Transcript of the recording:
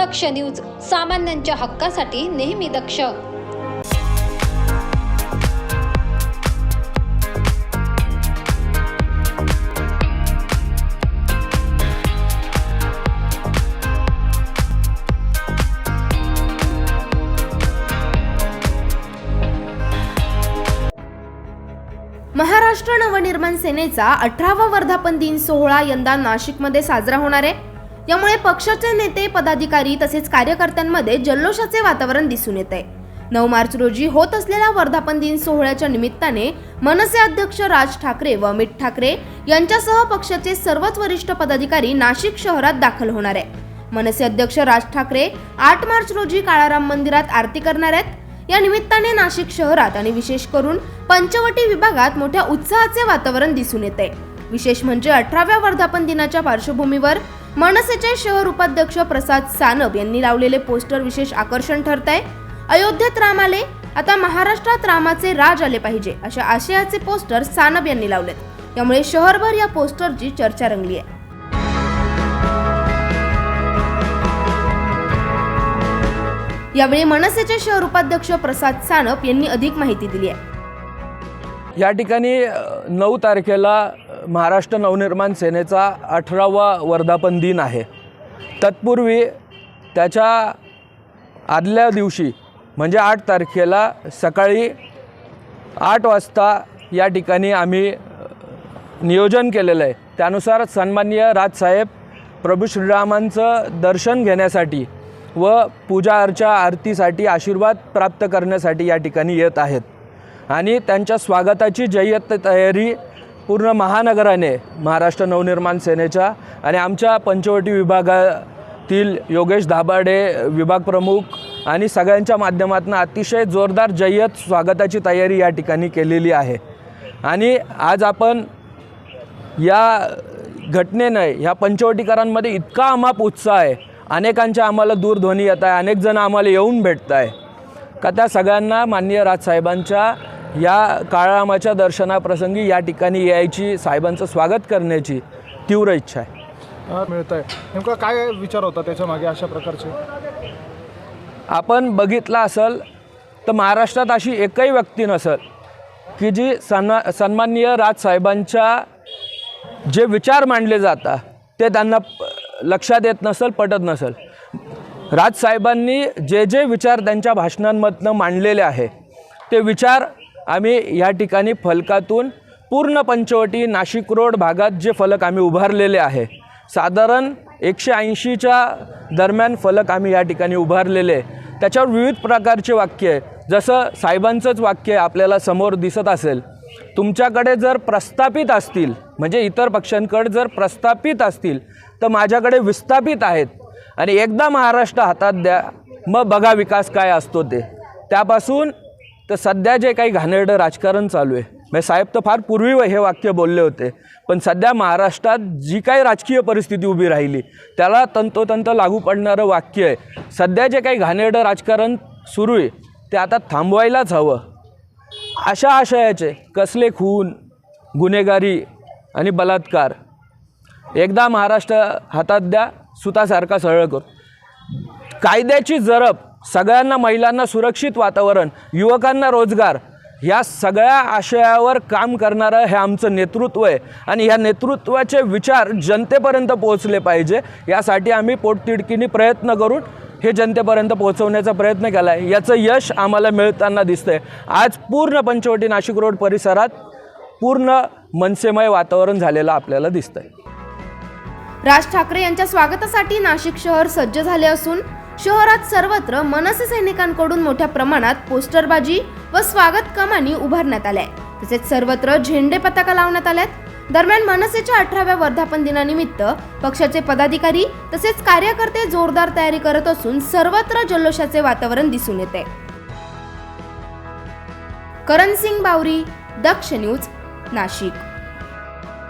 दक्ष news सामान्यांच्या हक्कासाठी नेहमी दक्ष. महाराष्ट्र नवनिर्माण सेनेचा अठरावा वर्धापन दिन सोहळा यंदा नाशिकमध्ये साजरा होणार आहे. यामुळे पक्षाचे नेते पदाधिकारी तसेच कार्यकर्त्यांमध्ये जल्लोषाचे वातावरण दिसून येत. आहे नऊ मार्च रोजी होत असलेल्या वर्धापन दिन सोहळ्याच्या निमित्ताने मनसे अध्यक्ष राज ठाकरे व अमित ठाकरे यांच्यासह पक्षाचे सर्वच वरिष्ठ पदाधिकारी नाशिक शहरात दाखल होणार आहे मनसे अध्यक्ष राज ठाकरे आठ मार्च रोजी काळाराम मंदिरात आरती करणार आहेत. या निमित्ताने नाशिक शहरात आणि विशेष करून पंचवटी विभागात मोठ्या उत्साहाचे वातावरण दिसून येते. विशेष म्हणजे अठराव्या वर्धापन दिनाच्या पार्श्वभूमीवर मनसेचे शहर उपाध्यक्ष प्रसाद सानप यांनी लावलेले पोस्टर विशेष आकर्षण ठरत आहे अयोध्येत राम आले आता महाराष्ट्रात रामाचे राज आले पाहिजे अशा आशयाचे पोस्टर सानप यांनी लावलेत. यामुळे शहरभर या पोस्टरची चर्चा रंगली आहे. यावेळी मनसेचे शहर उपाध्यक्ष प्रसाद सानप यांनी अधिक माहिती दिली आहे. या ठिकाणी नऊ तारखेला महाराष्ट्र नवनिर्माण सेनेचा अठरावा वर्धापन दिन आहे. तत्पूर्वी त्याच्या आदल्या दिवशी म्हणजे आठ तारखेला सकाळी आठ वाजता या ठिकाणी आम्ही नियोजन केलेलं आहे. त्यानुसार सन्मान्य राजसाहेब प्रभू श्रीरामांचं दर्शन घेण्यासाठी व पूजा अर्चा आरतीसाठी आशीर्वाद प्राप्त करण्यासाठी या ठिकाणी येत आहेत. आणि त्यांच्या स्वागताची जय्यत तयारी पूर्ण महानगराने महाराष्ट्र नवनिर्माण सेनेच्या आणि आमच्या पंचवटी विभागातील योगेश धाबाडे विभाग प्रमुख आणि सगळ्यांच्या माध्यमातून अतिशय जोरदार जय्यत स्वागताची तयारी या ठिकाणी केलेली आहे. आणि आज आपण या घटनेनं ह्या पंचवटीकरांमध्ये इतका अमाप उत्साह आहे. अनेकांच्या आम्हाला दूरध्वनी येत आहे अनेक जण आम्हाला येऊन भेटत आहे. का त्या सगळ्यांना माननीय राजसाहेबांच्या या काळामाच्या दर्शनाप्रसंगी या ठिकाणी यायची साहेबांचं स्वागत करण्याची तीव्र इच्छा आहे. मिळत आहे नेमका काय विचार होता त्याच्यामागे अशा प्रकारचे? आपण बघितलं असेल तर महाराष्ट्रात अशी एकही व्यक्ती नसेल की जी सन्मा सन्माननीय राजसाहेबांच्या जे विचार मांडले जातात ते त्यांना लक्षात येत नसेल पटत नसेल. राजसाहेबांनी जे जे विचार त्यांच्या भाषणांमधनं मांडलेले आहे ते विचार आम्ही या ठिकाणी फलकातून पूर्ण पंचवटी नाशिक रोड भागात जे फलक आम्ही उभारलेले आहे साधारण एकशे ऐंशीच्या दरम्यान फलक आम्ही या ठिकाणी उभारलेले आहे. त्याच्यावर विविध प्रकारचे वाक्य आहे. जसं साहेबांचंच वाक्य आपल्याला समोर दिसत असेल. तुमच्याकडे जर प्रस्थापित असतील म्हणजे इतर पक्षांकडे जर प्रस्थापित असतील तर माझ्याकडे विस्थापित आहेत. आणि एकदा महाराष्ट्र हातात द्या मग बघा विकास काय असतो ते. त्यापासून तर सध्या जे काही घाणेरडं राजकारण चालू आहे म्हणजे साहेब तर फार पूर्वी हे वाक्य बोलले होते पण सध्या महाराष्ट्रात जी काही राजकीय परिस्थिती उभी राहिली त्याला तंतोतंत लागू पडणारं वाक्य आहे. सध्या जे काही घाणेरडं राजकारण सुरू आहे ते आता थांबवायलाच हवं. अशा आशयाचे कसले खून गुन्हेगारी आणि बलात्कार एकदा महाराष्ट्र हातात द्या सुतासारखा सरळ कर. कायद्याची जरब सगळ्यांना महिलांना सुरक्षित वातावरण युवकांना रोजगार या सगळ्या आशयावर काम करणारं हे आमचं नेतृत्व आहे. आणि ह्या नेतृत्वाचे विचार जनतेपर्यंत पोहोचले पाहिजे यासाठी आम्ही पोटतिडकीने प्रयत्न करून हे जनतेपर्यंत पोहोचवण्याचा प्रयत्न केला आहे याचं यश आम्हाला मिळताना दिसतंय. आज पूर्ण पंचवटी नाशिक रोड परिसरात पूर्ण मनसेमय वातावरण झालेलं आपल्याला दिसतंय. राज ठाकरे यांच्या स्वागतासाठी नाशिक शहर सज्ज झाले असून शहरात सर्वत्र मनसे सैनिकांकडून मोठ्या प्रमाणात पोस्टरबाजी व स्वागत कमानी उभारण्यात आल्या आहेत. तसेच सर्वत्र झेंडे पताका लावण्यात आल्यात. दरम्यान मनसेच्या अठराव्या वर्धापन दिनानिमित्त पक्षाचे पदाधिकारी तसेच कार्यकर्ते जोरदार तयारी करत असून सर्वत्र जल्लोषाचे वातावरण दिसून येते. करण सिंग बावरी दक्ष न्यूज नाशिक.